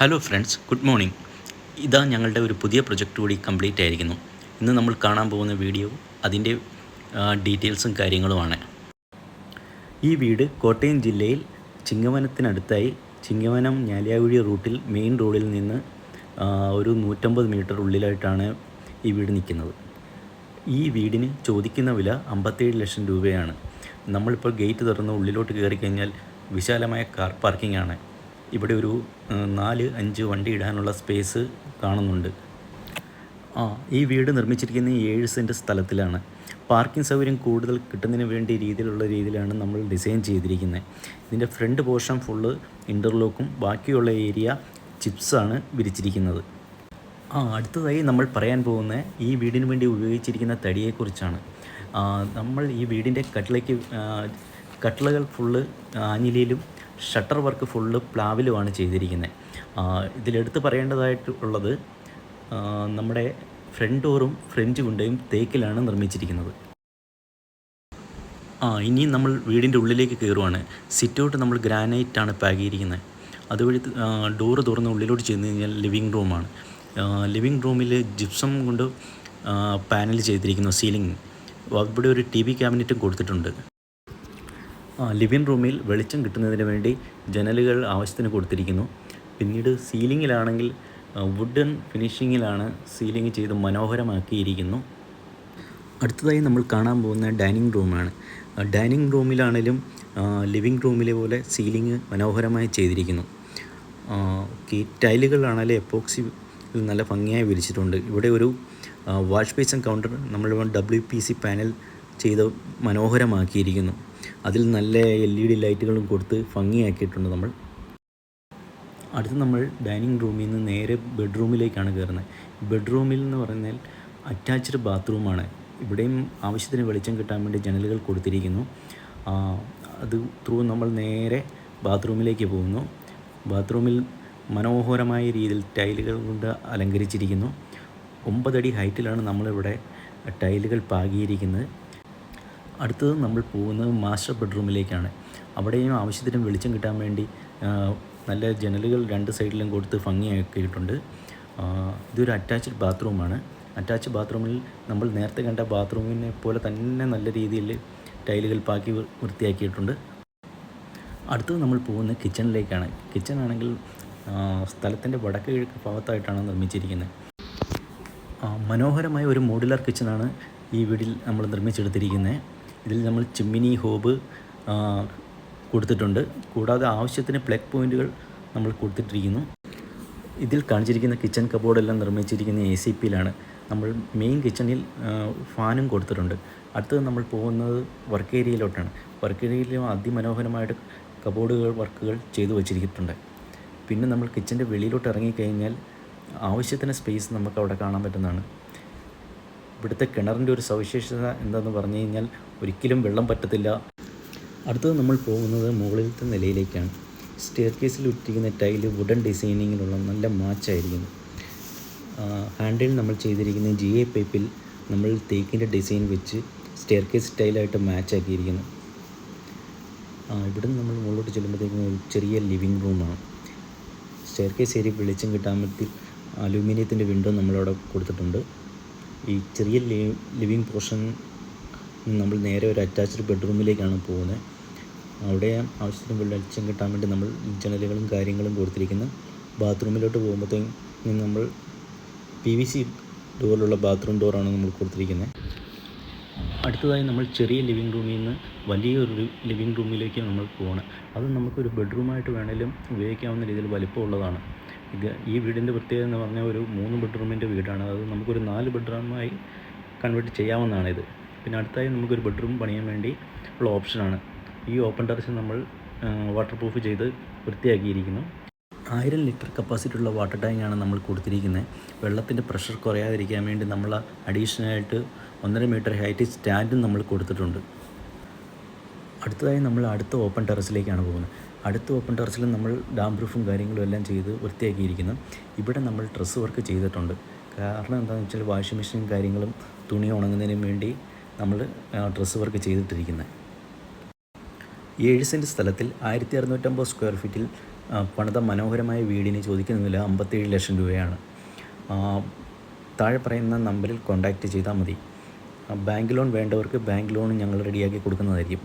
Hello friends good morning ഇതാ ഞങ്ങളുടെ ഒരു പുതിയ പ്രൊജക്റ്റ് കൂടി കംപ്ലീറ്റ് ആയിരിക്കുന്നു. ഇന്ന് നമ്മൾ കാണാൻ പോകുന്ന വീഡിയോ അതിന്റെ ഡീറ്റെയിൽസും കാര്യങ്ങളുമാണ്. ഈ വീട് കോട്ടയം ജില്ലയിൽ ചിങ്ങവനത്തിനടുത്തായി ചിങ്ങവനം ഞാലിയാകുഴി റൂട്ടിൽ മെയിൻ റോഡിൽ നിന്ന് ഒരു നൂറ്റമ്പത് മീറ്റർ ഉള്ളിലായിട്ടാണ് ഈ വീട് നിൽക്കുന്നത്. ഈ വീടിന് ചോദിക്കുന്ന വില അമ്പത്തേഴ് ലക്ഷം രൂപയാണ്. നമ്മളിപ്പോൾ ഗേറ്റ് തുറന്ന് ഉള്ളിലോട്ട് കയറി കഴിഞ്ഞാൽ വിശാലമായ കാർ പാർക്കിംഗ് ആണ്. ഇവിടെ ഒരു നാല് അഞ്ച് വണ്ടി ഇടാനുള്ള സ്പേസ് കാണുന്നുണ്ട്. ആ ഈ വീട് നിർമ്മിച്ചിരിക്കുന്ന ഏഴ് സെന്റ് സ്ഥലത്തിലാണ്. പാർക്കിംഗ് സൗകര്യം കൂടുതൽ കിട്ടുന്നതിന് വേണ്ടി രീതിയിലുള്ള രീതിയിലാണ് നമ്മൾ ഡിസൈൻ ചെയ്തിരിക്കുന്നത്. ഇതിന്റെ ഫ്രണ്ട് പോർഷൻ ഫുള്ള് ഇന്റർലോക്കും ബാക്കിയുള്ള ഏരിയ ചിപ്സാണ് വിരിച്ചിരിക്കുന്നത്. ആ അടുത്തതായി നമ്മൾ പറയാൻ പോകുന്ന ഈ വീടിന് വേണ്ടി ഉപയോഗിച്ചിരിക്കുന്ന തടിയെക്കുറിച്ചാണ്. നമ്മൾ ഈ വീടിന്റെ കട്ടിലേക്ക് കട്ടിളകൾ ഫുള്ള് ആഞ്ഞിലിയിലും ഷട്ടർ വർക്ക് ഫുള്ള് പ്ലാവിലുമാണ് ചെയ്തിരിക്കുന്നത്. ഇതിലെടുത്ത് പറയേണ്ടതായിട്ടുള്ളത് ഉള്ളത് നമ്മുടെ ഫ്രണ്ട് ഡോറും ഫ്രഞ്ച് കുണ്ടയും തേക്കിലാണ് നിർമ്മിച്ചിരിക്കുന്നത്. ആ ഇനി നമ്മൾ വീടിന്റെ ഉള്ളിലേക്ക് കയറുവാണ്. സിറ്റൗട്ട് നമ്മൾ ഗ്രാനൈറ്റാണ് പാകിയിരിക്കുന്നത്. അതുവഴി ഡോറ് തുറന്ന് ഉള്ളിലോട്ട് ചെന്ന് കഴിഞ്ഞാൽ ലിവിങ് റൂമാണ്. ലിവിങ് റൂമിൽ ജിപ്സം കൊണ്ട് പാനൽ ചെയ്തിരിക്കുന്നു സീലിംഗ്. അവിടെ ഒരു ടി വി ക്യാബിനറ്റും കൊടുത്തിട്ടുണ്ട്. ലിവിങ് റൂമിൽ വെളിച്ചം കിട്ടുന്നതിന് വേണ്ടി ജനലുകൾ ആവശ്യത്തിന് കൊടുത്തിരിക്കുന്നു. പിന്നീട് സീലിങ്ങിലാണെങ്കിൽ വുഡൻ ഫിനിഷിങ്ങിലാണ് സീലിംഗ് ചെയ്ത് മനോഹരമാക്കിയിരിക്കുന്നു. അടുത്തതായി നമ്മൾ കാണാൻ പോകുന്ന ഡൈനിങ് റൂമാണ്. ഡൈനിങ് റൂമിലാണേലും ലിവിങ് റൂമിലെ പോലെ സീലിംഗ് മനോഹരമായി ചെയ്തിരിക്കുന്നു. ഈ ടൈലുകളാണേലും എപ്പോക്സി നല്ല ഭംഗിയായി വിരിച്ചിട്ടുണ്ട്. ഇവിടെ ഒരു വാഷ് ബേസിൻ കൗണ്ടർ നമ്മൾ ഡബ്ല്യു പി സി പാനൽ ചെയ്ത് മനോഹരമാക്കിയിരിക്കുന്നു. അതിൽ നല്ല എൽ ഇ ഡി ലൈറ്റുകളും കൊടുത്ത് ഭംഗിയാക്കിയിട്ടുണ്ട് നമ്മൾ. അടുത്ത് നമ്മൾ ഡൈനിങ് റൂമിൽ നിന്ന് നേരെ ബെഡ്റൂമിലേക്കാണ് കയറുന്നത്. ബെഡ്റൂമിൽ എന്ന് പറഞ്ഞാൽ അറ്റാച്ച്ഡ് ബാത്റൂമാണ്. ഇവിടെയും ആവശ്യത്തിന് വെളിച്ചം കിട്ടാൻ വേണ്ടി ജനലുകൾ കൊടുത്തിരിക്കുന്നു. അത് ത്രൂ നമ്മൾ നേരെ ബാത്റൂമിലേക്ക് പോകുന്നു. ബാത്റൂമിൽ മനോഹരമായ രീതിയിൽ ടൈലുകൾ കൊണ്ട് അലങ്കരിച്ചിരിക്കുന്നു. ഒമ്പതടി ഹൈറ്റിലാണ് നമ്മളിവിടെ ടൈലുകൾ പാകിയിരിക്കുന്നത്. അടുത്തത് നമ്മൾ പോകുന്നത് മാസ്റ്റർ ബെഡ്റൂമിലേക്കാണ്. അവിടെയും ആവശ്യത്തിന് വെളിച്ചം കിട്ടാൻ വേണ്ടി നല്ല ജനലുകൾ രണ്ട് സൈഡിലും കൊടുത്ത് ഭംഗിയാക്കിയിട്ടുണ്ട്. ഇതൊരു അറ്റാച്ച്ഡ് ബാത്റൂമാണ് അറ്റാച്ച്ഡ് ബാത്റൂമിൽ നമ്മൾ നേരത്തെ കണ്ട ബാത്റൂമിനെ പോലെ തന്നെ നല്ല രീതിയിൽ ടൈലുകൾ പാക്കി വൃത്തിയാക്കിയിട്ടുണ്ട്. അടുത്തത് നമ്മൾ പോകുന്നത് കിച്ചണിലേക്കാണ് കിച്ചൺ ആണെങ്കിൽ സ്ഥലത്തിന്റെ വടക്ക് കിഴക്ക് ഭാഗത്തായിട്ടാണ് നിർമ്മിച്ചിരിക്കുന്നത്. മനോഹരമായ ഒരു മോഡുലാർ കിച്ചണാണ് ഈ വീടിൽ നമ്മൾ നിർമ്മിച്ചെടുത്തിരിക്കുന്നത്. ഇതിൽ നമ്മൾ ചിമ്മിനി ഹോബ് കൊടുത്തിട്ടുണ്ട്. കൂടാതെ ആവശ്യത്തിന് പ്ലഗ് പോയിന്റുകൾ നമ്മൾ കൊടുത്തിട്ടിരിക്കുന്നു. ഇതിൽ കാണിച്ചിരിക്കുന്ന കിച്ചൺ കബോർഡെല്ലാം നിർമ്മിച്ചിരിക്കുന്ന എ സി പിയിലാണ് നമ്മൾ മെയിൻ കിച്ചണിൽ ഫാനും കൊടുത്തിട്ടുണ്ട്. അടുത്തത് നമ്മൾ പോകുന്നത് വർക്ക് ഏരിയയിലോട്ടാണ് വർക്ക് ഏരിയയിലും അതിമനോഹരമായിട്ട് കബോർഡുകൾ വർക്കുകൾ ചെയ്തു വച്ചിരിക്കുന്നുണ്ട്. പിന്നെ നമ്മൾ കിച്ചന്റെ വെളിയിലോട്ട് ഇറങ്ങിക്കഴിഞ്ഞാൽ ആവശ്യത്തിന് സ്പേസ് നമുക്ക് അവിടെ കാണാൻ പറ്റുന്നതാണ്. ഇവിടുത്തെ കിണറിന്റെ ഒരു സവിശേഷത എന്താണെന്ന് പറഞ്ഞു കഴിഞ്ഞാൽ ഒരിക്കലും വെള്ളം പറ്റത്തില്ല. അടുത്തത് നമ്മൾ പോകുന്നത് മുകളിലത്തെ നിലയിലേക്കാണ്. സ്റ്റെയർ കേസിൽ ഉറ്റിരിക്കുന്ന ടൈൽ വുഡൻ ഡിസൈനിങ്ങിലുള്ള നല്ല മാച്ചായിരിക്കുന്നു. ഹാൻഡിൽ നമ്മൾ ചെയ്തിരിക്കുന്ന ജി എ പൈപ്പിൽ നമ്മൾ തേക്കിന്റെ ഡിസൈൻ വെച്ച് സ്റ്റെയർ കേസ് ടൈലായിട്ട് മാച്ചാക്കിയിരിക്കുന്നു. ഇവിടുന്ന് നമ്മൾ മുകളിലോട്ട് ചെല്ലുമ്പോഴത്തേക്കും ഒരു ചെറിയ ലിവിങ് റൂമാണ് സ്റ്റെയർ കേസ് ഏരിയ വെളിച്ചം കിട്ടാൻ വേണ്ടി അലൂമിനിയത്തിന്റെ വിൻഡോ നമ്മളവിടെ കൊടുത്തിട്ടുണ്ട്. ഈ ചെറിയ ലിവിങ് പോർഷൻ നമ്മൾ നേരെ ഒരു അറ്റാച്ച്ഡ് ബെഡ്റൂമിലേക്കാണ് പോകുന്നത് അവിടെ ആവശ്യത്തിന് വെളിച്ചം കിട്ടാൻ വേണ്ടി നമ്മൾ ജനലുകളും കാര്യങ്ങളും കൊടുത്തിരിക്കുന്നു. ബാത്റൂമിലോട്ട് പോകുമ്പോഴത്തേക്കും നമ്മൾ പി വി സി ഡോറിലുള്ള ബാത്റൂം ഡോറാണ് നമ്മൾ കൊടുത്തിരിക്കുന്നത് അടുത്തതായി നമ്മൾ ചെറിയ ലിവിങ് റൂമിൽ നിന്ന് വലിയൊരു ലിവിങ് റൂമിലേക്ക് നമ്മൾ പോകണം അത് നമുക്കൊരു ബെഡ്റൂമായിട്ട് വേണേലും ഉപയോഗിക്കാവുന്ന രീതിയിൽ വലിപ്പമുള്ളതാണ്. ഈ വീടിന്റെ പ്രത്യേകത എന്ന് പറഞ്ഞാൽ ഒരു മൂന്ന് ബെഡ്റൂമിന്റെ വീടാണ്. അത് നമുക്കൊരു നാല് ബെഡ്റൂമായി കൺവേർട്ട് ചെയ്യാവുന്നതാണ് ഇത് പിന്നെ അടുത്തായി നമുക്കൊരു ബെഡ്റൂം പണിയാൻ വേണ്ടി ഉള്ള ഓപ്ഷനാണ്. ഈ ഓപ്പൺ ടെറസ് നമ്മൾ വാട്ടർ പ്രൂഫ് ചെയ്ത് വൃത്തിയാക്കിയിരിക്കുന്നു. ആയിരം ലിറ്റർ കപ്പാസിറ്റി ഉള്ള വാട്ടർ ടാങ്കാണ് നമ്മൾ കൊടുത്തിരിക്കുന്നത്. വെള്ളത്തിന്റെ പ്രഷർ കുറയാതിരിക്കാൻ വേണ്ടി നമ്മൾ അഡീഷണലായിട്ട് ഒന്നര മീറ്റർ ഹൈറ്റ് സ്റ്റാൻഡും നമ്മൾ കൊടുത്തിട്ടുണ്ട്. അടുത്തതായി നമ്മൾ അടുത്ത ഓപ്പൺ ടെറസിലേക്കാണ് പോകുന്നത്. അടുത്ത ഓപ്പൺ ടെറസിൽ നമ്മൾ ഡാം പ്രൂഫും കാര്യങ്ങളും എല്ലാം ചെയ്ത് വൃത്തിയാക്കിയിരിക്കുന്നു. ഇവിടെ നമ്മൾ ഡ്രസ്സ് വർക്ക് ചെയ്തിട്ടുണ്ട്. കാരണം എന്താണെന്ന് വെച്ചാൽ വാഷിംഗ് മെഷീനും കാര്യങ്ങളും തുണി ഉണങ്ങുന്നതിനും വേണ്ടി നമ്മൾ ഡ്രസ്സ് വർക്ക് ചെയ്തിട്ടിരിക്കുന്നത് ഏഴ് സെന്റ് സ്ഥലത്തിൽ ആയിരത്തി അറുന്നൂറ്റമ്പത് സ്ക്വയർ ഫീറ്റിൽ പണിത മനോഹരമായ വീടിന് ചോദിക്കുന്ന വില അമ്പത്തേഴ് ലക്ഷം രൂപയാണ്. താഴെ പറയുന്ന നമ്പറിൽ കോൺടാക്റ്റ് ചെയ്താൽ മതി. ബാങ്ക് ലോൺ വേണ്ടവർക്ക് ബാങ്ക് ലോൺ ഞങ്ങൾ റെഡിയാക്കി കൊടുക്കുന്നതായിരിക്കും.